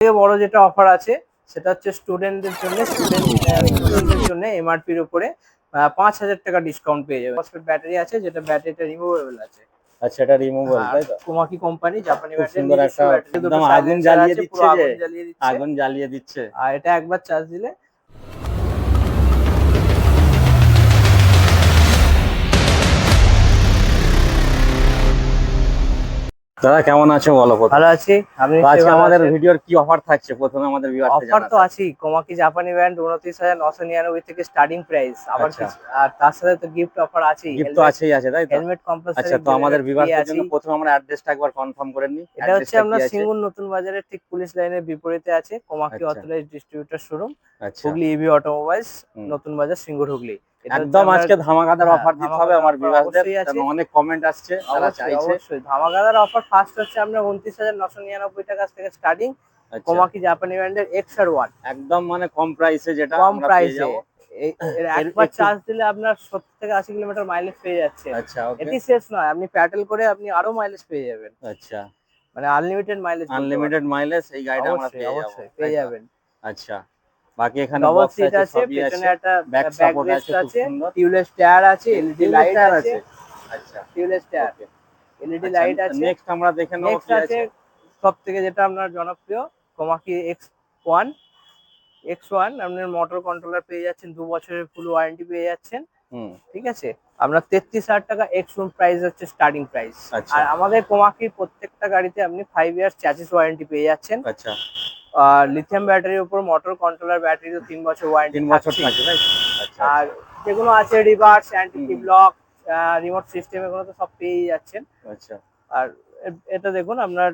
থেকে বড় যেটা অফার আছে সেটা হচ্ছে স্টুডেন্টদের জন্য স্টুডেন্টদের জন্য এমআরপির উপরে পাঁচ হাজার টাকা ডিসকাউন্ট পেয়ে যাবে। ফসফেট ব্যাটারি আছে যেটা ব্যাটারিটা রিমুভেবল আছে। আচ্ছা এটা রিমুভেবল তাই তো? কোমাকি কোম্পানি জাপানি ব্যাটারি সুন্দর একটা একদম আগুন। জ্বালিয়ে দিচ্ছে আগুন জ্বালিয়ে দিচ্ছে। আর এটা একবার চার্জ দিলে দাদা কেমন আছো? বলো? ভালো আছি। আপনি আজকে আমাদের ভিডিওর কি অফার থাকছে? প্রথমে আমাদের ভিউয়ারদের অফার তো আছেই। কোমাকি জাপানি ব্র্যান্ড উনত্রিশ হাজার নশো নিরানব্বই থেকে স্টার্টিং প্রাইস আবার আচ্ছা। আর তার সাথে তো গিফট অফার আছেই। গিফট তো আছেই আছে তাই তো? হেলমেট কম্পালসারি আচ্ছা তো আমাদের ভিউয়ারদের জন্য প্রথমে আমরা অ্যাড্রেসটা একবার কনফার্ম করে নিই। এটা হচ্ছে আপনার সিঙ্গুর নতুন বাজারের ঠিক পুলিশ লাইনের বিপরীতে আছে। কোমাকি আচ্ছা। Authorise distributor showroom Hooghly EV automobiles নতুন বাজার সিঙ্গুর হুগলি। একদম আজকে ধামাকাদার হ্যাঁ, অফার দিতে হবে আমার। কারণ অনেক কমেন্ট আসছে তারা চাইছে। ধামাকাদার অফার ফার্স্ট হচ্ছে আপনার উনত্রিশ হাজার নশো নিরানব্বই টাকা থেকে স্টার্টিং আচ্ছা, কোমাকি জাপানি ব্র্যান্ডের এক্সার ওয়ান একদম মানে কম প্রাইসে যেটা কম আমরা প্রাইসে। একবার চার্জ দিলে আপনার সত্তর থেকে আশি কিলোমিটার মাইলেজ পেয়ে যাচ্ছে। আচ্ছা এটি শেষ নয় আপনি প্যাটেল করে আপনি আরও মাইলেজ পেয়ে যাবেন। আচ্ছা। মানে আনলিমিটেড মাইলেজ আনলিমিটেড মাইলেজ এই গাড়িটা আমরা পেয়ে যাব। অবশ্যই পেয়ে যাবেন। আচ্ছা। বাকি এখানে ডবল সিট আছে পেছনে একটা ব্যাক সাপোর্ট আছে আছে সুন্দর। টিউবলেস টায়ার আছে এলইডি লাইট আছে আচ্ছা। টিউবলেস টায়ার এলইডি লাইট আছে। নেক্সট আমরা দেখে নেব নেক্সট আছে সব থেকে যেটা আপনার জনপ্রিয় Komaki X one X one আপনার মোটর কন্ট্রোলার পেয়ে যাচ্ছেন দু বছরের ফুল ওয়ারেন্টি পেয়ে যাচ্ছেন। হুম। ঠিক আছে? আমরা তেত্রিশ হাজার টাকা এক্স ওয়ান প্রাইস হচ্ছে স্টার্টিং প্রাইস আচ্ছা। আর আমাদের কোমাকির প্রত্যেকটা গাড়িতে আপনি ফাইভ ইয়ার্স চ্যাচিস ওয়ারেন্টি পেয়ে যাচ্ছেন। আচ্ছা। আর লিথিয়াম ব্যাটারির উপর মোটর কন্ট্রোলার ব্যাটারি তো তিন বছর ওয়ারেন্টি তিন বছর থাকে আচ্ছা। আর যেগুলো আছে reverse anti block remote system এগুলো তো সব পেয়েই যাচ্ছেন। আচ্ছা। আর এটা দেখুন আপনার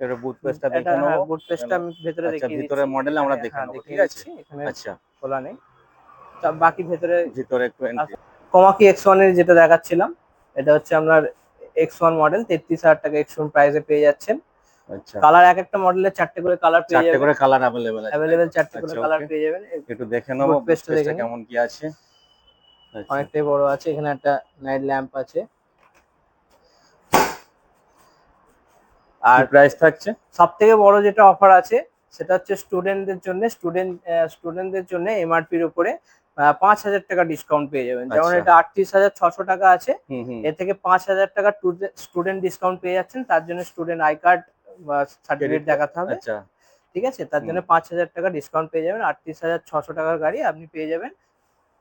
এটা বুট পেস্টটা দেখে হ্যাঁ বুট পেস্টটা আমি ভেতরে আচ্ছা, দেখিয়ে ভিতরের দিচ্ছি। model আমরা হ্যাঁ, দেখে হ্যাঁ, ঠিক আছে? আচ্ছা। খোলা নেই। তা বাকি ভেতরে ভিতরে একটু। কমাকি এক্স ওয়ানের যেটা দেখাচ্ছিলাম এটা হচ্ছে আপনার এক্স ওয়ান মডেল তেত্রিশ হাজার টাকা এক্স ওয়ান প্রাইসে পেয়ে যাচ্ছেন। আচ্ছা কালার এক একটা মডেলের চারটে করে কালার পেয়ে চারটে যাবেন করে কালার अवेलेबल আছে অ্যাভেলেবেল চারটে করে আচ্ছা, কালার okay। পেয়ে যাবেন এ- একটু দেখে নেবো Boot paste টা বুট দেখে নিন। কেমন কি আছে আচ্ছা অনেকটাই বড় আছে এখানে একটা নাইট ল্যাম্প আছে আর আর প্রাইস থাকছে সব থেকে বড় যেটা অফার আছে সেটা হচ্ছে স্টুডেন্টদের জন্য স্টুডেন্ট স্টুডেন্টদের জন্য এমআরপির উপরে আহ, পাঁচ হাজার টাকা ডিসকাউন্ট পেয়ে যাবেন যেমন আচ্ছা। এটা আটত্রিশ হাজার ছশো টাকা আছে হুম হুম এর থেকে পাঁচ হাজার টাকা স্টুডেন্ট ডিসকাউন্ট পেয়ে যাচ্ছেন তার জন্য স্টুডেন্ট আই কার্ড বা সার্টিফিকেট দেখাতে হবে। আচ্ছা। ঠিক আছে? তার জন্য পাঁচ হাজার টাকা ডিসকাউন্ট পেয়ে যাবেন। আটত্রিশ হাজার ছশো টাকার গাড়ি আপনি পেয়ে যাবেন।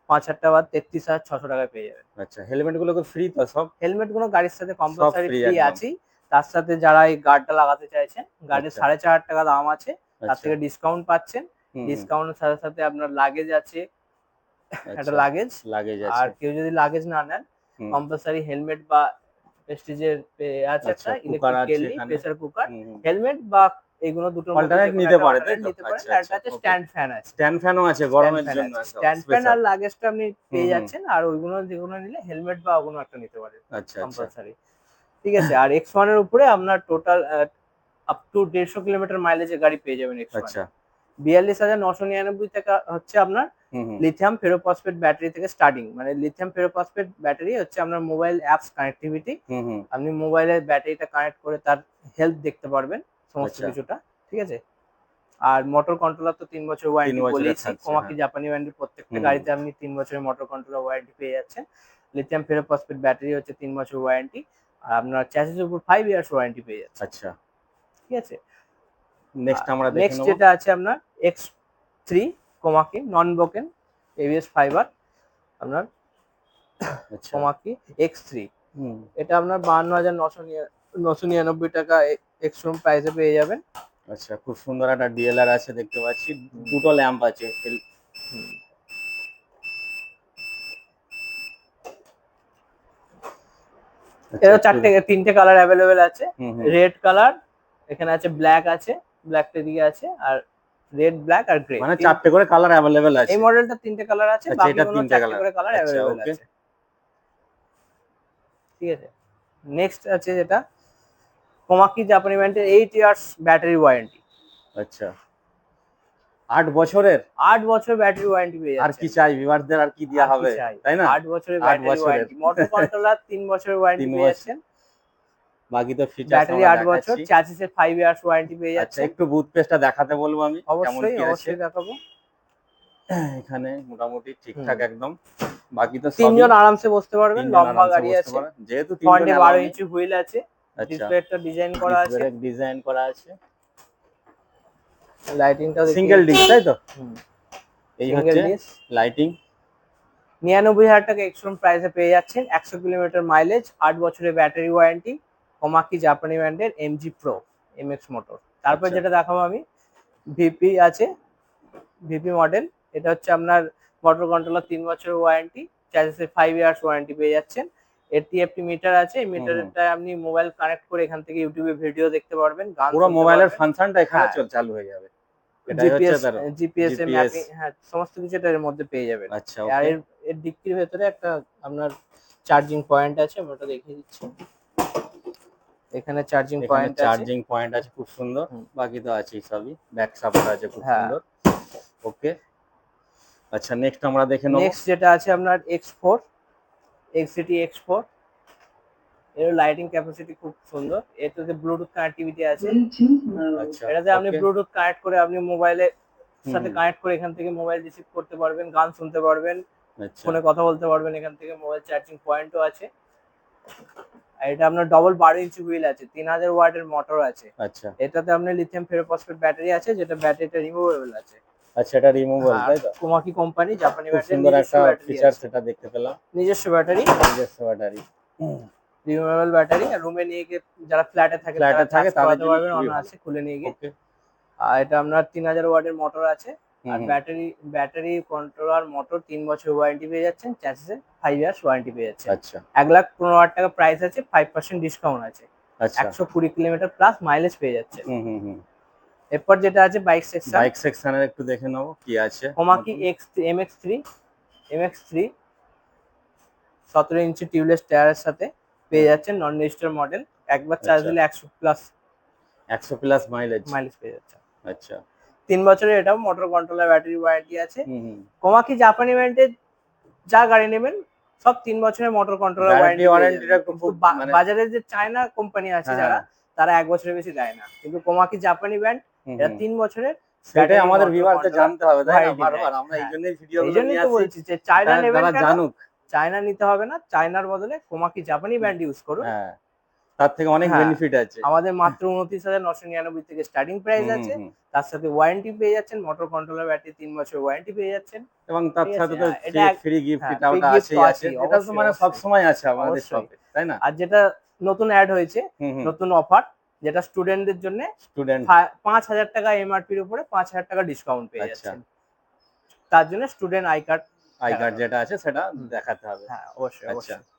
পাঁচ হাজার টাকা তেত্রিশ হাজার ছশো টাকায় পেয়ে যাবেন। আচ্ছা হেলমেটগুলো ফ্রি তো সব? হেলমেটগুলো গাড়ির সাথে কম্পালসারি ফ্রি। আছেই। তার সাথে যারা এই গার্ডটা লাগাতে চাইছেন গাড়ির আচ্ছা। সাড়ে চার হাজার টাকা দাম আছে। তার আচ্ছা। থেকে ডিসকাউন্ট পাচ্ছেন। ডিসকাউন্টের সাথে সাথে আপনার লাগেজ আছে। একটা লাগেজ লাগেজ আর কেউ যদি লাগেজ না নেন কম্পালসারি হেলমেট বা প্রেস্টিজের আছে আচ্ছা, একটা ইলেকট্রিক এখানে। Pressure cooker. হেলমেট বা এগুলো দুটোর Alternate নিতে পারে, তাই নিতে আচ্ছা, আর আচ্ছা. স্ট্যান্ড ফ্যান আছে। স্ট্যান্ড ফ্যানও আছে গরমের জন্য স্ট্যান্ড ফ্যান আর লাগেজটা আপনি পেয়ে। যাচ্ছেন আর ওইগুলো যেগুলো নিলে হেলমেট বা ওগুলো একটা নিতে পারেন আচ্ছা আচ্ছা। কম্পালসারি ঠিক আছে আর এক্স ওয়ানের উপরে আপনার টোটাল আপ টু দেড়শো কিলোমিটার মাইলেজের গাড়ি পেয়ে যাবেন এক্স আচ্ছা। বিয়াল্লিশ হাজার নশো নিরানব্বই টাকা হচ্ছে আপনার লিথিয়াম ফেরোফসফেট ব্যাটারি থেকে স্টার্টিং মানে লিথিয়াম ফেরোফসফেট ব্যাটারি হচ্ছে আপনার মোবাইল অ্যাপস কানেক্টিভিটি আপনি মোবাইলের ব্যাটারিটা কানেক্ট করে তার হেলথ দেখতে পারবেন সমস্ত আচ্ছা। কিছুটা ঠিক আছে? আর মোটর কন্ট্রোলার তো তিন বছর ওয়ারেন্টি বলেছি কোমাকি। জাপানি ব্র্যান্ডের প্রত্যেকটা গাড়িতে আপনি তিন বছরের মোটর কন্ট্রোলার ওয়ারেন্টি পেয়ে যাচ্ছেন। লিথিয়াম ফেরোফসফেট ব্যাটারি হচ্ছে তিন বছর ওয়ারেন্টি আর আপনার চ্যাসিসের উপর ফাইভ ইয়ার্স ওয়ারেন্টি পেয়ে যাচ্ছে আচ্ছা। ঠিক আছে? নেক্সট আমরা নেক্সট যেটা আছে আপনার X three Komaki non broken ABS fibre আপনার আচ্ছা। কোমাকি এক্স থ্রি এটা আপনার বাহান্ন হাজার নশো নশো নিরানব্বই টাকা এক্সট্রুম প্রাইসে পেয়ে যাবেন। আচ্ছা খুব সুন্দর একটা ডিএলআর আছে দেখতে পাচ্ছি। দুটো ল্যাম্প আছে এল- আচ্ছা, এটা চারটে তিনটে কালার অ্যাভেলেবেল আছে। রেড কালার এখানে আছে ব্ল্যাক আছে ব্ল্যাকটা দিকে আছে আর রেড ব্ল্যাক আর গ্রে মানে চারটে করে কালার অ্যাভেলেবেল আছে। এই মডেলটা তিনটে কালার আছে আচ্ছা, এটা তিনটে চারটে করে কালার আচ্ছা, অ্যাভেলেবেল আছে। ঠিক আছে। নেক্সট আছে যেটা কোমাকি জাপানি ব্র্যান্ডের এইট ইয়ার্স ব্যাটারি ওয়ারেন্টি আচ্ছা। আট বছরের? আট বছর ব্যাটারি ওয়ারেন্টি পেয়ে আর কি চাই ভিউয়ারদের আর কি দেওয়া হবে? তাই না? আট বছরের ব্যাটারি ওয়ারেন্টি মোটর কন্ট্রোলার তিন বছরের ওয়ারেন্টি পেয়ে যাচ্ছেন। বাকি তো ফিচার ব্যাটারি আট বছর চ্যাসিসের ফাইভ ইয়ার্স ওয়ারেন্টি পেয়ে আচ্ছা যাচ্ছে একটু বুথ পেজটা দেখাতে বলব আমি অবশ্যই অবশ্যই দেখাবো। এখানে মোটামুটি ঠিকঠাক একদম। বাকি তো তিনজন আরামসে বসতে পারবেন লম্বা গাড়ি আছে। যেহেতু তিনজন বারো ইঞ্চি হুইল আছে আচ্ছা। ডিসপ্লেটা ডিজাইন করা আছে। ডিজাইন করা আছে। লাইটিংটাও সিঙ্গেল ডিস তাই তো? এই হচ্ছে লাইটিং নিরানব্বই হাজার টাকা এক্সট্রম প্রাইসে পেয়ে যাচ্ছেন একশো কিলোমিটার মাইলেজ আট বছরের ব্যাটারি ওয়ারেন্টি কমাকি জাপানি ব্র্যান্ডের এমজি প্রো এমএক্স মোটর তারপর আচ্ছা। যেটা দেখাবো আমি ভিপি আছে ভিপি মডেল এটা হচ্ছে আপনার মোটর কন্ট্রোলার তিন বছরের ওয়ারেন্টি চার্জেসের ফাইভ ইয়ার্স ওয়ারেন্টি পেয়ে যাচ্ছেন। এর টিএফটি মিটার আছে এই মিটারটা আপনি মোবাইল কানেক্ট করে এখান থেকে ইউটিউবে ভিডিও দেখতে পারবেন গান পুরো মোবাইলের। ফাংশনটা এখানে হ্যাঁ। চালু হয়ে যাবে। জিপিএস জিপিএস ম্যাপিং হ্যাঁ সমস্ত কিছু এর মধ্যে পেয়ে যাবেন। আচ্ছা আর এর এর ডিক্কির ভেতরে একটা আপনার চার্জিং পয়েন্ট আছে আমি ওটা দেখিয়ে দিচ্ছি। এখানে চার্জিং পয়েন্ট আছে। চার্জিং পয়েন্ট আছে খুব সুন্দর। বাকি তো আছে সবই। ব্যাক সাপোর্ট আছে খুব হ্যাঁ। সুন্দর। ওকে আচ্ছা নেক্সট আমরা দেখে নেব। নেক্সট যেটা আছে আপনার এক্স ফোর এক্সিটি এক্স ফোর এর লাইটিং ক্যাপাসিটি খুব সুন্দর। এটাতে ব্লুটুথ কানেক্টিভিটি আছে। আচ্ছা এটাতে আপনি ব্লুটুথ কানেক্ট করে আপনি মোবাইলের সাথে কানেক্ট করে এখান থেকে মোবাইল রিসিভ করতে পারবেন গান শুনতে পারবেন আচ্ছা। ফোনে কথা বলতে পারবেন এখান থেকে মোবাইল চার্জিং পয়েন্টও আছে। আর এটা আপনার ডবল বারো ইঞ্চি হুইল আছে তিন হাজার ওয়াটের মোটর আছে। আচ্ছা। এটাতে আপনার লিথিয়াম ফেরোফসফেট ব্যাটারি আছে যেটা ব্যাটারিটা রিমুভেবল আছে। আচ্ছা এটা রিমুভাল তাই তো? কোমাকি কোম্পানি জাপানি ব্যাটারি সুন্দর একটা ফিচার সেটা দেখতে পেলাম। নিজস্ব ব্যাটারি নিজস্ব ব্যাটারি রিমুভেবল ব্যাটারি আর রুমে নিয়ে গিয়ে যারা ফ্ল্যাটে থাকে এ থাকে তাদের জন্য খুবই খুলে নিয়ে গিয়ে। আর এটা আপনার তিন হাজার ওয়াটের মোটর আছে। আর ব্যাটারি ব্যাটারি কন্ট্রোলার মোটর তিন বছর ওয়ারেন্টি পেয়ে যাচ্ছেন চ্যাসিসের ফাইভ ইয়ার্স ওয়ারেন্টি পেয়ে যাচ্ছেন। আচ্ছা। এক লাখ পনেরো হাজার টাকা প্রাইস আছে ফাইভ পার্সেন্ট ডিসকাউন্ট আছে। আচ্ছা। একশো কুড়ি কিলোমিটার প্লাস মাইলেজ পেয়ে যাচ্ছে। হুম হুম হুম। এরপর যেটা আছে বাইক সেকশন বাইক সেকশনের একটু দেখে নেব কি আছে। Komaki X M X three M X three সতেরো ইঞ্চি টিউবলেস টায়ারের সাথে পেয়ে যাচ্ছেন নন রেজিস্টার মডেল একবার চার্জ আচ্ছা। দিলে একশো প্লাস একশো প্লাস মাইলেজ মাইলেজ পেয়ে যাচ্ছে। আচ্ছা। তিন বছরের এটাও মোটর কন্ট্রোলার ব্যাটারি ওয়ারেন্টি আছে। কোমাকি জাপানি ব্র্যান্ডের যা গাড়ি নেবেন সব তিন বছরের মোটর কন্ট্রোলার ওয়ারেন্টি warranty টা খুব মানে- বাজারে যে চায়না কোম্পানি আছে হ্যাঁ, যারা হ্যাঁ। তারা এক বছরের বেশি দেয় না। কিন্তু কোমাকি জাপানি ব্র্যান্ড এটা তিন বছরের সেটাই আমাদের ভিউয়ারকে জানতে হবে তাই না? বারবার আমরা এই হ্যাঁ। জন্যই ভিডিও এই জন্যই তো বলছি যে চায়না নেবেন তারা জানুক। চায়না নিতে হবে না। চায়নার বদলে কোমাকি জাপানি ব্র্যান্ড ইউজ করুন। হ্যাঁ। তার থেকে অনেক হ্যাঁ। বেনিফিট আছে। আমাদের মাত্র উনত্রিশ হাজার নশো নিরানব্বই থেকে স্টার্টিং প্রাইস আছে। তার সাথে ওয়ারেন্টি পেয়ে যাচ্ছেন মোটর কন্ট্রোলার ব্যাটারি তিন বছর ওয়ারেন্টি পেয়ে যাচ্ছেন। এবং তার সাথে আছে, তো হ্যাঁ, এটা ফ্রি গিফট হ্যাঁ, এটা free ওটা gift আছে। এটা তো মানে সব সময় আছে আমাদের। শপে তাই না? আর যেটা নতুন অ্যাড হয়েছে নতুন অফার যেটা স্টুডেন্টদের জন্য স্টুডেন্ট পাঁচ হাজার টাকা এমআরপির উপরে পাঁচ হাজার টাকা ডিসকাউন্ট পেয়ে আচ্ছা। যাচ্ছেন। তার জন্য student I card I card যেটা আছে সেটা দেখাতে হবে। হ্যাঁ অবশ্যই আচ্ছা। অবশ্যই।